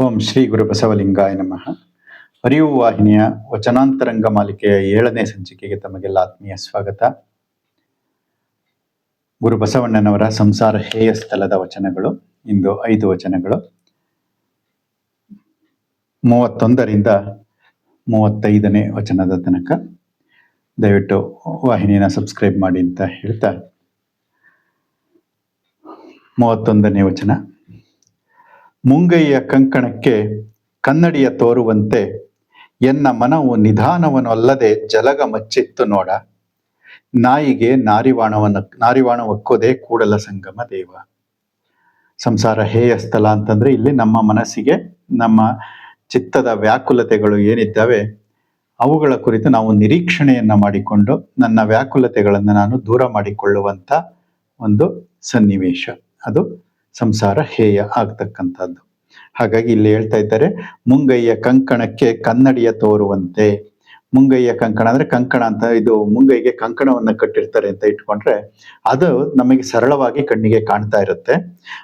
ಓಂ ಶ್ರೀ ಗುರು ಬಸವಲಿಂಗಾಯ ನಮಃ. ಅರಿವು ವಾಹಿನಿಯ ವಚನಾಂತರಂಗ ಮಾಲಿಕೆಯ ಏಳನೇ ಸಂಚಿಕೆಗೆ ತಮಗೆಲ್ಲ ಆತ್ಮೀಯ ಸ್ವಾಗತ. ಗುರು ಬಸವಣ್ಣನವರ ಸಂಸಾರ ಹೇಯ ಸ್ಥಳದ ವಚನಗಳು, ಇಂದು ಐದು ವಚನಗಳು. ಮೂವತ್ತೊಂದರಿಂದ ಮೂವತ್ತೈದನೇ ವಚನದ ತನಕ. ದಯವಿಟ್ಟು ವಾಹಿನಿಯನ್ನು ಸಬ್ಸ್ಕ್ರೈಬ್ ಮಾಡಿ ಅಂತ ಹೇಳ್ತಾ. ಮೂವತ್ತೊಂದನೇ ವಚನ. ಮುಂಗೈಯ ಕಂಕಣಕ್ಕೆ ಕನ್ನಡಿಯ ತೋರುವಂತೆ, ಎನ್ನ ಮನವು ನಿಧಾನವನ್ನಲ್ಲದೆ ಜಲಗ ಮಚ್ಚಿತ್ತು ನೋಡ. ನಾಯಿಗೆ ನಾರಿವಾಣ ನಾರಿವಾಣವಕ್ಕೋದೆ ಕೂಡಲ ಸಂಗಮ ದೇವ. ಸಂಸಾರ ಹೇಯ ಸ್ಥಳ ಅಂತಂದ್ರೆ ಇಲ್ಲಿ ನಮ್ಮ ಮನಸ್ಸಿಗೆ, ನಮ್ಮ ಚಿತ್ತದ ವ್ಯಾಕುಲತೆಗಳು ಏನಿದ್ದಾವೆ, ಅವುಗಳ ಕುರಿತು ನಾವು ನಿರೀಕ್ಷಣೆಯನ್ನ ಮಾಡಿಕೊಂಡು ನನ್ನ ವ್ಯಾಕುಲತೆಗಳನ್ನು ನಾನು ದೂರ ಮಾಡಿಕೊಳ್ಳುವಂತ ಒಂದು ಸನ್ನಿವೇಶ. ಅದು ಸಂಸಾರ ಹೇಯ ಆಗ್ತಕ್ಕಂಥದ್ದು. ಹಾಗಾಗಿ ಇಲ್ಲಿ ಹೇಳ್ತಾ ಇದ್ದಾರೆ, ಮುಂಗೈಯ ಕಂಕಣಕ್ಕೆ ಕನ್ನಡಿಯ ತೋರುವಂತೆ. ಮುಂಗೈಯ ಕಂಕಣ ಅಂದ್ರೆ ಕಂಕಣ ಅಂತ ಇದು ಮುಂಗೈಗೆ ಕಂಕಣವನ್ನ ಕಟ್ಟಿರ್ತಾರೆ ಅಂತ ಇಟ್ಕೊಂಡ್ರೆ ಅದು ನಮಗೆ ಸರಳವಾಗಿ ಕಣ್ಣಿಗೆ ಕಾಣ್ತಾ ಇರುತ್ತೆ.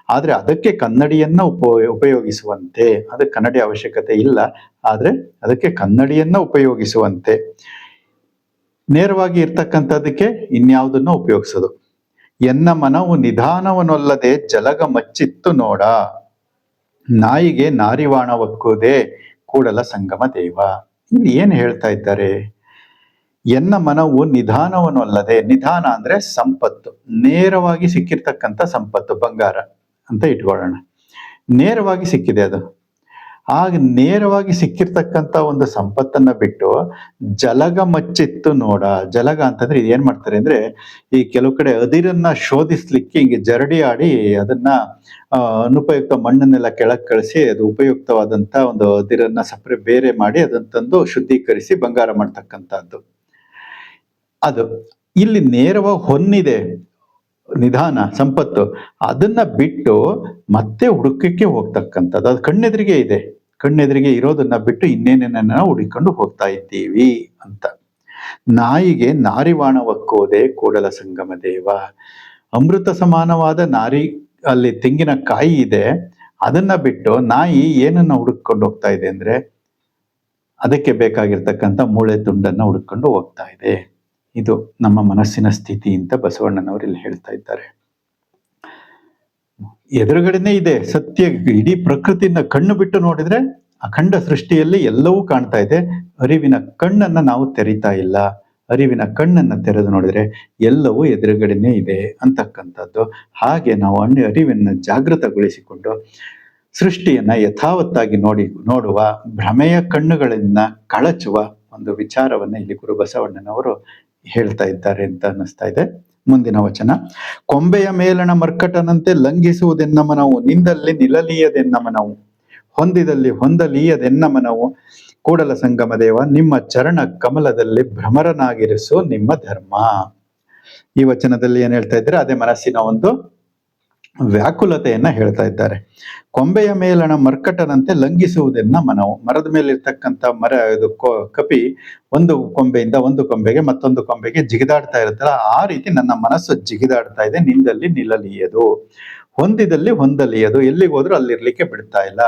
ಆದ್ರೆ ಅದಕ್ಕೆ ಕನ್ನಡಿಯನ್ನ ಉಪ, ಉಪಯೋಗಿಸುವಂತೆ. ಅದಕ್ಕೆ ಕನ್ನಡಿ ಅವಶ್ಯಕತೆ ಇಲ್ಲ, ಆದ್ರೆ ಅದಕ್ಕೆ ಕನ್ನಡಿಯನ್ನ ಉಪಯೋಗಿಸುವಂತೆ. ನೇರವಾಗಿ ಇರ್ತಕ್ಕಂಥದ್ದಕ್ಕೆ ಇನ್ಯಾವುದನ್ನು ಉಪಯೋಗಿಸೋದು? ಎನ್ನ ಮನವು ನಿಧಾನವನೊಲ್ಲದೆ ಜಲಗ ಮಚ್ಚಿತ್ತು ನೋಡ. ನಾಯಿಗೆ ನಾರಿವಾಣ ಒಕ್ಕೂದೆ ಕೂಡಲ ಸಂಗಮ ದೇವ. ಇಲ್ಲಿ ಏನು ಹೇಳ್ತಾ ಇದ್ದಾರೆ? ಎನ್ನ ಮನವು ನಿಧಾನವನ್ನೊಲ್ಲದೆ ನಿಧಾನ ಅಂದ್ರೆ ಸಂಪತ್ತು, ನೇರವಾಗಿ ಸಿಕ್ಕಿರ್ತಕ್ಕಂಥ ಸಂಪತ್ತು, ಬಂಗಾರ ಅಂತ ಇಟ್ಕೊಳ್ಳೋಣ. ನೇರವಾಗಿ ಸಿಕ್ಕಿದೆ ಅದು. ಆಗ ನೇರವಾಗಿ ಸಿಕ್ಕಿರ್ತಕ್ಕಂಥ ಒಂದು ಸಂಪತ್ತನ್ನ ಬಿಟ್ಟು ಜಲಗ ಮಚ್ಚಿತ್ತು ನೋಡ. ಜಲಗ ಅಂತಂದ್ರೆ ಏನು ಮಾಡ್ತಾರೆ ಅಂದ್ರೆ ಈ ಕೆಲವು ಕಡೆ ಅದಿರನ್ನ ಶೋಧಿಸ್ಲಿಕ್ಕೆ ಹಿಂಗೆ ಜರಡಿ ಆಡಿ ಅದನ್ನ ಅನುಪಯುಕ್ತ ಮಣ್ಣನ್ನೆಲ್ಲ ಕೆಳಗೆ ಕಳಿಸಿ ಅದು ಉಪಯುಕ್ತವಾದಂತ ಒಂದು ಅದಿರನ್ನ ಸಪ್ರೆ ಬೇರೆ ಮಾಡಿ ಅದನ್ನ ತಂದು ಶುದ್ಧೀಕರಿಸಿ ಬಂಗಾರ ಮಾಡ್ತಕ್ಕಂಥದ್ದು. ಅದು ಇಲ್ಲಿ ನೇರವಾಗಿ ಹೊನ್ನಿದೆ ನಿಧಾನ, ಸಂಪತ್ತು. ಅದನ್ನ ಬಿಟ್ಟು ಮತ್ತೆ ಹುಡುಕಕ್ಕೆ ಹೋಗ್ತಕ್ಕಂಥದ್ದು. ಅದು ಕಣ್ಣೆದುರಿಗೆ ಇದೆ. ಕಣ್ಣೆದುರಿಗೆ ಇರೋದನ್ನ ಬಿಟ್ಟು ಇನ್ನೇನೇನ ಹುಡುಕೊಂಡು ಹೋಗ್ತಾ ಇದ್ದೀವಿ ಅಂತ. ನಾಯಿಗೆ ನಾರಿವಾಣವಕ್ಕೋದೆ ಕೂಡಲ ಸಂಗಮ ದೇವ. ಅಮೃತ ಸಮಾನವಾದ ನಾರಿ ಅಲ್ಲಿ ತೆಂಗಿನ ಕಾಯಿ ಇದೆ, ಅದನ್ನ ಬಿಟ್ಟು ನಾಯಿ ಏನನ್ನ ಹುಡುಕೊಂಡು ಹೋಗ್ತಾ ಇದೆ ಅಂದ್ರೆ ಅದಕ್ಕೆ ಬೇಕಾಗಿರ್ತಕ್ಕಂಥ ಮೂಳೆ ತುಂಡನ್ನ ಹುಡುಕೊಂಡು ಹೋಗ್ತಾ ಇದೆ. ಇದು ನಮ್ಮ ಮನಸ್ಸಿನ ಸ್ಥಿತಿ ಅಂತ ಬಸವಣ್ಣನವರು ಇಲ್ಲಿ ಹೇಳ್ತಾ ಇದ್ದಾರೆ. ಎದುರುಗಡೆನೆ ಇದೆ ಸತ್ಯ, ಇಡೀ ಪ್ರಕೃತಿನ ಕಣ್ಣು ಬಿಟ್ಟು ನೋಡಿದ್ರೆ ಅಖಂಡ ಸೃಷ್ಟಿಯಲ್ಲಿ ಎಲ್ಲವೂ ಕಾಣ್ತಾ ಇದೆ. ಅರಿವಿನ ಕಣ್ಣನ್ನ ನಾವು ತೆರೀತಾ ಇಲ್ಲ. ಅರಿವಿನ ಕಣ್ಣನ್ನ ತೆರೆದು ನೋಡಿದ್ರೆ ಎಲ್ಲವೂ ಎದುರುಗಡೆನೇ ಇದೆ ಅಂತಕ್ಕಂಥದ್ದು. ಹಾಗೆ ನಾವು ಅಣ್ಣ ಅರಿವನ್ನ ಜಾಗೃತಗೊಳಿಸಿಕೊಂಡು ಸೃಷ್ಟಿಯನ್ನ ಯಥಾವತ್ತಾಗಿ ನೋಡಿ, ನೋಡುವ, ಭ್ರಮೆಯ ಕಣ್ಣುಗಳನ್ನ ಕಳಚುವ ಒಂದು ವಿಚಾರವನ್ನ ಇಲ್ಲಿ ಗುರು ಬಸವಣ್ಣನವರು ಹೇಳ್ತಾ ಇದ್ದಾರೆ ಅಂತ ಅನ್ನಿಸ್ತಾ ಇದೆ. ಮುಂದಿನ ವಚನ. ಕೊಂಬೆಯ ಮೇಲಣ ಮರ್ಕಟನಂತೆ ಲಂಘಿಸುವುದೆನ್ನಮನವು ನಿಂದಲ್ಲಿ ನಿಲಲೀಯದೆನ್ನಮನವು ಹೊಂದಿದಲ್ಲಿ ಹೊಂದಲೀಯದೆನ್ನಮನವು ಕೂಡಲ ಸಂಗಮ ದೇವ, ನಿಮ್ಮ ಚರಣ ಕಮಲದಲ್ಲಿ ಭ್ರಮರನಾಗಿರಿಸು ನಿಮ್ಮ ಧರ್ಮ. ಈ ವಚನದಲ್ಲಿ ಏನ್ ಹೇಳ್ತಾ ಇದ್ರೆ ಅದೇ ಮನಸ್ಸಿನ ಒಂದು ವ್ಯಾಕುಲತೆಯನ್ನ ಹೇಳ್ತಾ ಇದ್ದಾರೆ. ಕೊಂಬೆಯ ಮೇಲಣ ಮರ್ಕಟನಂತೆ ಲಂಘಿಸುವುದನ್ನ ಮನವು. ಮರದ ಮೇಲೆ ಇರ್ತಕ್ಕಂಥ ಮರ, ಇದು ಕಪಿ ಒಂದು ಕೊಂಬೆಯಿಂದ ಒಂದು ಕೊಂಬೆಗೆ ಮತ್ತೊಂದು ಕೊಂಬೆಗೆ ಜಿಗಿದಾಡ್ತಾ ಇರುತ್ತಲ್ಲ, ಆ ರೀತಿ ನನ್ನ ಮನಸ್ಸು ಜಿಗಿದಾಡ್ತಾ ಇದೆ. ನಿಂದಲ್ಲಿ ನಿಲ್ಲಲಿಯದು. ಹೊಂದಿದಲ್ಲಿ ಹೊಂದಲಿಯದು. ಎಲ್ಲಿಗೆ ಹೋದ್ರೂ ಅಲ್ಲಿರ್ಲಿಕ್ಕೆ ಬಿಡ್ತಾ ಇಲ್ಲ.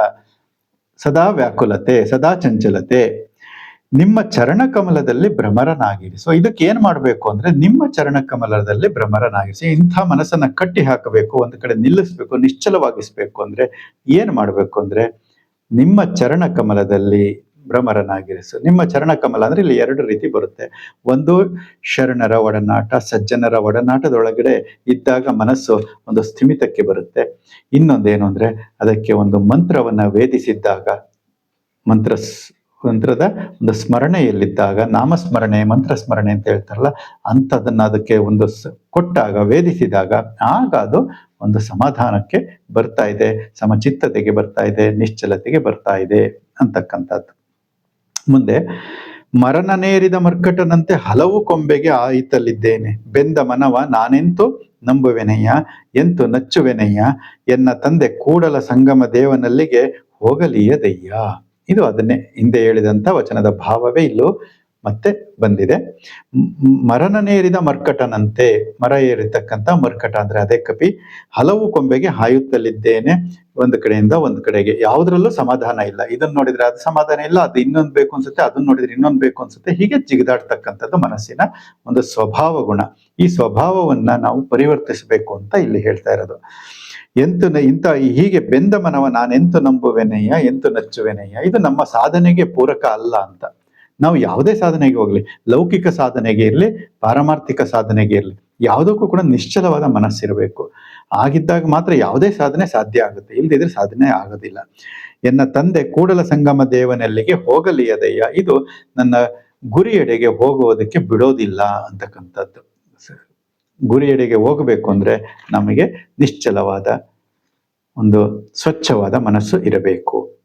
ಸದಾ ವ್ಯಾಕುಲತೆ, ಸದಾ ಚಂಚಲತೆ. ನಿಮ್ಮ ಚರಣ ಕಮಲದಲ್ಲಿ ಭ್ರಮರನಾಗಿರಿಸು ಇದಕ್ಕೆ ಏನು ಮಾಡಬೇಕು ಅಂದ್ರೆ ನಿಮ್ಮ ಚರಣ ಕಮಲದಲ್ಲಿ ಭ್ರಮರನಾಗಿರಿಸಿ, ಇಂಥ ಮನಸ್ಸನ್ನ ಕಟ್ಟಿ ಹಾಕಬೇಕು, ಒಂದು ಕಡೆ ನಿಲ್ಲಿಸ್ಬೇಕು, ನಿಶ್ಚಲವಾಗಿಸ್ಬೇಕು ಅಂದ್ರೆ ಏನ್ ಮಾಡಬೇಕು ಅಂದ್ರೆ ನಿಮ್ಮ ಚರಣ ಕಮಲದಲ್ಲಿ ಭ್ರಮರನಾಗಿರಿಸು ನಿಮ್ಮ ಚರಣ ಕಮಲ ಅಂದ್ರೆ ಇಲ್ಲಿ ಎರಡು ರೀತಿ ಬರುತ್ತೆ. ಒಂದು ಶರಣರ ಒಡನಾಟ, ಸಜ್ಜನರ ಒಡನಾಟದೊಳಗಡೆ ಇದ್ದಾಗ ಮನಸ್ಸು ಒಂದು ಸ್ಥಿಮಿತಕ್ಕೆ ಬರುತ್ತೆ. ಇನ್ನೊಂದೇನು ಅಂದ್ರೆ ಅದಕ್ಕೆ ಒಂದು ಮಂತ್ರವನ್ನ ವೇದಿಸಿದ್ದಾಗ, ಮಂತ್ರ ಮಂತ್ರದ ಒಂದು ಸ್ಮರಣೆಯಲ್ಲಿದ್ದಾಗ, ನಾಮಸ್ಮರಣೆ ಮಂತ್ರ ಸ್ಮರಣೆ ಅಂತ ಹೇಳ್ತಾರಲ್ಲ, ಅಂಥದನ್ನು ಅದಕ್ಕೆ ಒಂದು ಕೊಟ್ಟಾಗ, ವೇದಿಸಿದಾಗ, ಆಗ ಅದು ಒಂದು ಸಮಾಧಾನಕ್ಕೆ ಬರ್ತಾ ಇದೆ, ಸಮಚಿತ್ತತೆಗೆ ಬರ್ತಾ ಇದೆ, ನಿಶ್ಚಲತೆಗೆ ಬರ್ತಾ ಇದೆ ಅಂತಕ್ಕಂಥದ್ದು. ಮುಂದೆ ಮರಣನೇರಿದ ಮರ್ಕಟನಂತೆ ಹಲವು ಕೊಂಬೆಗೆ ಆಯಿತಲ್ಲಿದ್ದೇನೆ. ಬೆಂದ ಮನವ, ನಾನೆಂತೂ ನಂಬುವೆನಯ್ಯ, ಎಂತು ನಚ್ಚುವೆನಯ್ಯ, ಎನ್ನ ತಂದೆ ಕೂಡಲ ಸಂಗಮ ದೇವನಲ್ಲಿಗೆ ಹೋಗಲಿಯದಯ್ಯ. ಇದು ಅದನ್ನೇ ಹಿಂದೆ ಹೇಳಿದಂತ ವಚನದ ಭಾವವೇ ಇಲ್ಲೂ ಮತ್ತೆ ಬಂದಿದೆ. ಮರನನೇರಿದ ಮರ್ಕಟನಂತೆ, ಮರ ಏರಿತಕ್ಕಂಥ ಮರ್ಕಟ ಅಂದ್ರೆ ಅದೇ ಕಪಿ, ಹಲವು ಕೊಂಬೆಗೆ ಹಾಯುತ್ತಲಿದ್ದೇನೆ, ಒಂದು ಕಡೆಯಿಂದ ಒಂದು ಕಡೆಗೆ. ಯಾವುದ್ರಲ್ಲೂ ಸಮಾಧಾನ ಇಲ್ಲ. ಇದನ್ನ ನೋಡಿದ್ರೆ ಅದು ಸಮಾಧಾನ ಇಲ್ಲ, ಅದು ಇನ್ನೊಂದು ಬೇಕು ಅನ್ಸುತ್ತೆ, ಅದನ್ನ ನೋಡಿದ್ರೆ ಇನ್ನೊಂದು ಬೇಕು ಅನ್ಸುತ್ತೆ. ಹೀಗೆ ಜಿಗಿದಾಡ್ತಕ್ಕಂಥದ್ದು ಮನಸ್ಸಿನ ಒಂದು ಸ್ವಭಾವ ಗುಣ. ಈ ಸ್ವಭಾವವನ್ನ ನಾವು ಪರಿವರ್ತಿಸಬೇಕು ಅಂತ ಇಲ್ಲಿ ಹೇಳ್ತಾ ಇರೋದು. ಎಂತು ಇಂಥ ಹೀಗೆ ಬೆಂದ ಮನವ ನಾನೆಂತು ನಂಬುವೆನಯ್ಯ, ಎಂತು ನಚ್ಚುವೆನಯ್ಯ? ಇದು ನಮ್ಮ ಸಾಧನೆಗೆ ಪೂರಕ ಅಲ್ಲ ಅಂತ. ನಾವು ಯಾವುದೇ ಸಾಧನೆಗೆ ಹೋಗ್ಲಿ, ಲೌಕಿಕ ಸಾಧನೆಗೆ ಇರಲಿ, ಪಾರಮಾರ್ಥಿಕ ಸಾಧನೆಗೆ ಇರಲಿ, ಯಾವುದಕ್ಕೂ ಕೂಡ ನಿಶ್ಚಲವಾದ ಮನಸ್ಸಿರಬೇಕು. ಆಗಿದ್ದಾಗ ಮಾತ್ರ ಯಾವುದೇ ಸಾಧನೆ ಸಾಧ್ಯ ಆಗುತ್ತೆ. ಇಲ್ದಿದ್ರೆ ಸಾಧನೆ ಆಗೋದಿಲ್ಲ. ಎನ್ನ ತಂದೆ ಕೂಡಲ ಸಂಗಮ ದೇವನಲ್ಲಿಗೆ ಹೋಗಲಿಯದಯ್ಯ ಇದು ನನ್ನ ಗುರಿಯೆಡೆಗೆ ಹೋಗುವುದಕ್ಕೆ ಬಿಡೋದಿಲ್ಲ ಅಂತಕ್ಕಂಥದ್ದು. ಗುರಿಯೆಡೆಗೆ ಹೋಗಬೇಕು ಅಂದ್ರೆ ನಮಗೆ ನಿಶ್ಚಲವಾದ ಒಂದು ಸ್ವಚ್ಛವಾದ ಮನಸ್ಸು ಇರಬೇಕು.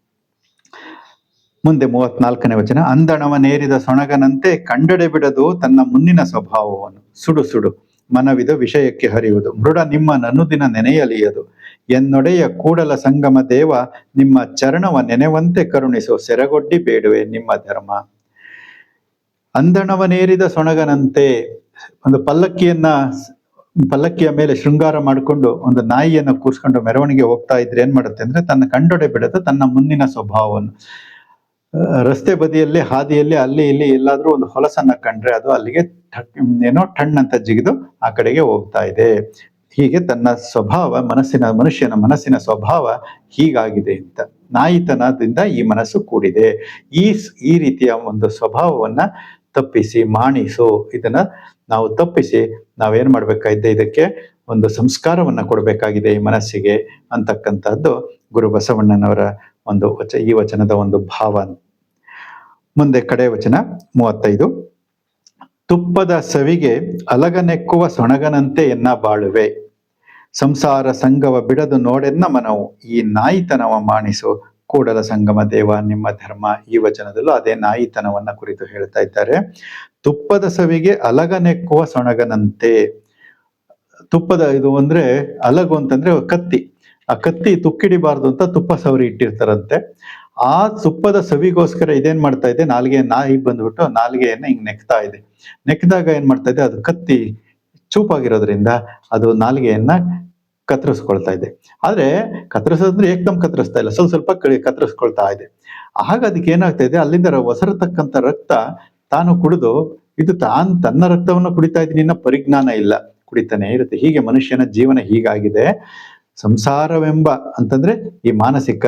ಮುಂದೆ ಮೂವತ್ನಾಲ್ಕನೇ ವಚನ ಅಂದಣವನೇರಿದ ಸೊಣಗನಂತೆ ಕಂಡಡೆ ಬಿಡದು ತನ್ನ ಮುನ್ನಿನ ಸ್ವಭಾವವನ್ನು. ಸುಡು ಸುಡು, ಮನವಿದ ವಿಷಯಕ್ಕೆ ಹರಿಯುವುದು. ಮೃಡ ನಿಮ್ಮ ನನುದಿನ ನೆನೆಯಲಿಯದು. ಎನ್ನೊಡೆಯ ಕೂಡಲ ಸಂಗಮ ದೇವ, ನಿಮ್ಮ ಚರಣವ ನೆನೆವಂತೆ ಕರುಣಿಸು. ಸೆರಗೊಡ್ಡಿ ಬೇಡುವೆ ನಿಮ್ಮ ಧರ್ಮ. ಅಂದಣವನೇರಿದ ಸೊಣಗನಂತೆ ಒಂದು ಪಲ್ಲಕ್ಕಿಯನ್ನ, ಪಲ್ಲಕ್ಕಿಯ ಮೇಲೆ ಶೃಂಗಾರ ಮಾಡಿಕೊಂಡು ಒಂದು ನಾಯಿಯನ್ನು ಕೂರಿಸ್ಕೊಂಡು ಮೆರವಣಿಗೆ ಹೋಗ್ತಾ ಇದ್ರೆ ಏನ್ ಮಾಡುತ್ತೆ ಅಂದ್ರೆ ತನ್ನ ಕಂಡೊಡೆ ಬಿಡದು ತನ್ನ ಮುಂದಿನ ಸ್ವಭಾವವನ್ನು. ರಸ್ತೆ ಬದಿಯಲ್ಲಿ, ಹಾದಿಯಲ್ಲಿ, ಅಲ್ಲಿ ಇಲ್ಲಿ ಎಲ್ಲಾದ್ರೂ ಒಂದು ಹೊಲಸನ್ನ ಕಂಡ್ರೆ ಅದು ಅಲ್ಲಿಗೆ ಏನೋ ಟಣ್ ಅಂತ ಜಿಗಿದು ಆ ಕಡೆಗೆ ಹೋಗ್ತಾ ಇದೆ. ಹೀಗೆ ತನ್ನ ಸ್ವಭಾವ, ಮನಸ್ಸಿನ, ಮನುಷ್ಯನ ಮನಸ್ಸಿನ ಸ್ವಭಾವ ಹೀಗಾಗಿದೆ ಅಂತ. ನಾಯಿತನದಿಂದ ಈ ಮನಸ್ಸು ಕೂಡಿದೆ. ಈ ಈ ರೀತಿಯ ಒಂದು ಸ್ವಭಾವವನ್ನ ತಪ್ಪಿಸಿ, ಮಾಣಿಸು. ಇದನ್ನ ನಾವು ತಪ್ಪಿಸಿ ನಾವೇನ್ ಮಾಡಬೇಕಾಗಿದೆ ಇದಕ್ಕೆ? ಒಂದು ಸಂಸ್ಕಾರವನ್ನ ಕೊಡಬೇಕಾಗಿದೆ ಈ ಮನಸ್ಸಿಗೆ ಅಂತಕ್ಕಂಥದ್ದು ಗುರು ಬಸವಣ್ಣನವರ ಒಂದು ವಚ, ಈ ವಚನದ ಒಂದು ಭಾವ ಮುಂದೆ ಕಡೆ ವಚನ ಮೂವತ್ತೈದು. ತುಪ್ಪದ ಸವಿಗೆ ಅಲಗನೆಕ್ಕುವ ಸೊಣಗನಂತೆ ಎನ್ನ ಬಾಳುವೆ? ಸಂಸಾರ ಸಂಗವ ಬಿಡದು ನೋಡೆನ್ನ ಮನವು, ಈ ನಾಯಿತನವ ಮಾಣಿಸು ಕೂಡಲ ಸಂಗಮ ದೇವ, ನಿಮ್ಮ ಧರ್ಮ ಈ ವಚನದಲ್ಲೂ ಅದೇ ನಾಯಿತನವನ್ನ ಕುರಿತು ಹೇಳ್ತಾ ಇದ್ದಾರೆ. ತುಪ್ಪದ ಸವಿಗೆ ಅಲಗನೆಕ್ಕುವ ಸೊಣಗನಂತೆ. ತುಪ್ಪದ ಇದು ಅಂದ್ರೆ ಅಲಗು ಅಂತಂದ್ರೆ ಕತ್ತಿ. ಆ ಕತ್ತಿ ತುಕ್ಕಿಡಿಬಾರ್ದು ಅಂತ ತುಪ್ಪ ಸವರಿ ಇಟ್ಟಿರ್ತಾರಂತೆ. ಆ ತುಪ್ಪದ ಸವಿಗೋಸ್ಕರ ಇದೇನ್ ಮಾಡ್ತಾ ಇದೆ? ನಾಲ್ಗೆ ನಾಯಿ ಬಂದ್ಬಿಟ್ಟು ನಾಲ್ಗೆಯನ್ನ ಹಿಂಗ್ ನೆಕ್ತಾ ಇದೆ. ನೆಕ್ದಾಗ ಏನ್ ಮಾಡ್ತಾ ಇದೆ? ಅದು ಕತ್ತಿ ಚೂಪಾಗಿರೋದ್ರಿಂದ ಅದು ನಾಲ್ಗೆಯನ್ನ ಕತ್ತರಿಸ್ಕೊಳ್ತಾ ಇದೆ. ಆದ್ರೆ ಕತ್ತರಿಸೋದ್ರೆ ಏಕ್ದಮ್ ಕತ್ತರಿಸ್ತಾ ಇಲ್ಲ. ಸ್ವಲ್ಪ ಸ್ವಲ್ಪ ಕಳಿ ಕತ್ತರಿಸ್ಕೊಳ್ತಾ ಇದೆ. ಆಗ ಅದಕ್ಕೆ ಏನಾಗ್ತಾ ಇದೆ? ಅಲ್ಲಿಂದ ಒಸರತಕ್ಕಂಥ ರಕ್ತ ತಾನು ಕುಡಿದು, ಇದು ತಾನು ತನ್ನ ರಕ್ತವನ್ನು ಕುಡಿತಾ ಇದ್ದೀನಿ ಪರಿಜ್ಞಾನ ಇಲ್ಲ. ಕುಡಿತಾನೆ ಇರುತ್ತೆ. ಹೀಗೆ ಮನುಷ್ಯನ ಜೀವನ ಹೀಗಾಗಿದೆ. ಸಂಸಾರವೆಂಬ ಅಂತಂದ್ರೆ ಈ ಮಾನಸಿಕ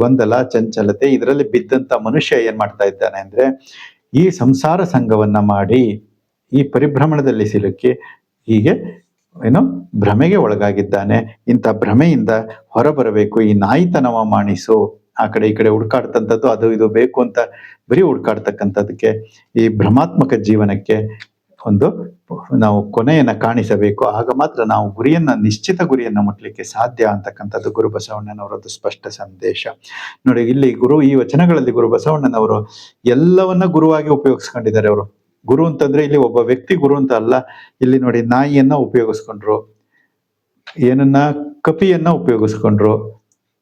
ಗೊಂದಲ, ಚಂಚಲತೆ ಇದರಲ್ಲಿ ಬಿದ್ದಂತ ಮನುಷ್ಯ ಏನ್ ಮಾಡ್ತಾ ಇದ್ದಾನೆ ಅಂದ್ರೆ ಈ ಸಂಸಾರ ಸಂಘವನ್ನ ಮಾಡಿ ಈ ಪರಿಭ್ರಮಣದಲ್ಲಿ ಸಿಲುಕಿ ಹೀಗೆ ಏನು ಭ್ರಮೆಗೆ ಒಳಗಾಗಿದ್ದಾನೆ. ಇಂಥ ಭ್ರಮೆಯಿಂದ ಹೊರಬರಬೇಕು. ಈ ನಾಯಿತನವ ಮಾಣಿಸು. ಆ ಕಡೆ ಈ ಕಡೆ ಹುಡ್ಕಾಡ್ತಂಥದ್ದು, ಅದು ಇದು ಬೇಕು ಅಂತ ಬರೀ ಹುಡ್ಕಾಡ್ತಕ್ಕಂಥದ್ದಕ್ಕೆ, ಈ ಭ್ರಮಾತ್ಮಕ ಜೀವನಕ್ಕೆ ಒಂದು ನಾವು ಕೊನೆಯನ್ನ ಕಾಣಿಸಬೇಕು. ಆಗ ಮಾತ್ರ ನಾವು ಗುರಿಯನ್ನ, ನಿಶ್ಚಿತ ಗುರಿಯನ್ನ ಮುಟ್ಲಿಕ್ಕೆ ಸಾಧ್ಯ ಅಂತಕ್ಕಂಥದ್ದು ಗುರು ಬಸವಣ್ಣನವರದ್ದು ಸ್ಪಷ್ಟ ಸಂದೇಶ. ನೋಡಿ, ಇಲ್ಲಿ ಗುರು, ಈ ವಚನಗಳಲ್ಲಿ ಗುರು ಬಸವಣ್ಣನವರು ಎಲ್ಲವನ್ನ ಗುರುವಾಗಿ ಉಪಯೋಗಿಸ್ಕೊಂಡಿದ್ದಾರೆ ಅವರು. ಗುರು ಅಂತಂದ್ರೆ ಇಲ್ಲಿ ಒಬ್ಬ ವ್ಯಕ್ತಿ ಗುರು ಅಂತ ಅಲ್ಲ. ಇಲ್ಲಿ ನೋಡಿ ನಾಯಿಯನ್ನ ಉಪಯೋಗಿಸ್ಕೊಂಡ್ರು. ಏನನ್ನ? ಕಪಿಯನ್ನ ಉಪಯೋಗಿಸ್ಕೊಂಡ್ರು.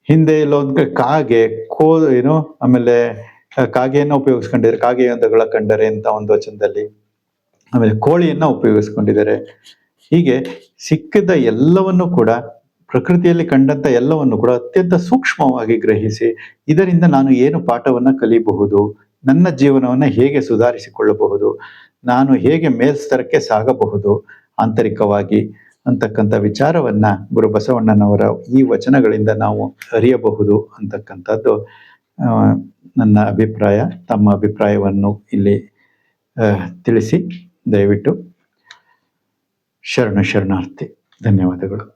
ಹಿಂದೆ ಇಲ್ಲೊಂದ್ ಕಾಗೆ, ಕೋ ಏನು? ಆಮೇಲೆ ಕಾಗೆಯನ್ನ ಉಪಯೋಗಿಸ್ಕೊಂಡಿದ್ದಾರೆ. ಕಾಗೆ ಹಂತಗಳ ಕಂಡರೆ ಅಂತ ಒಂದು ವಚನದಲ್ಲಿ. ಆಮೇಲೆ ಕೋಳಿಯನ್ನ ಉಪಯೋಗಿಸ್ಕೊಂಡಿದ್ದಾರೆ. ಹೀಗೆ ಸಿಕ್ಕಿದ ಎಲ್ಲವನ್ನು ಕೂಡ, ಪ್ರಕೃತಿಯಲ್ಲಿ ಕಂಡಂತ ಎಲ್ಲವನ್ನು ಕೂಡ ಅತ್ಯಂತ ಸೂಕ್ಷ್ಮವಾಗಿ ಗ್ರಹಿಸಿ, ಇದರಿಂದ ನಾನು ಏನು ಪಾಠವನ್ನ ಕಲಿಯಬಹುದು ನನ್ನ ಜೀವನವನ್ನು ಹೇಗೆ ಸುಧಾರಿಸಿಕೊಳ್ಳಬಹುದು? ನಾನು ಹೇಗೆ ಮೇಲ್ಸ್ತರಕ್ಕೆ ಸಾಗಬಹುದು? ಆಂತರಿಕವಾಗಿ ಅಂತಕ್ಕಂಥ ವಿಚಾರವನ್ನ ಗುರು ಬಸವಣ್ಣನವರ ಈ ವಚನಗಳಿಂದ ನಾವು ಅರಿಯಬಹುದು ಅಂತಕ್ಕಂಥದ್ದು ನನ್ನ ಅಭಿಪ್ರಾಯ. ತಮ್ಮ ಅಭಿಪ್ರಾಯವನ್ನು ಇಲ್ಲಿ ತಿಳಿಸಿ. ದಯವಿಟ್ಟು ಶರಣ ಶರಣಾರ್ಥಿ. ಧನ್ಯವಾದಗಳು.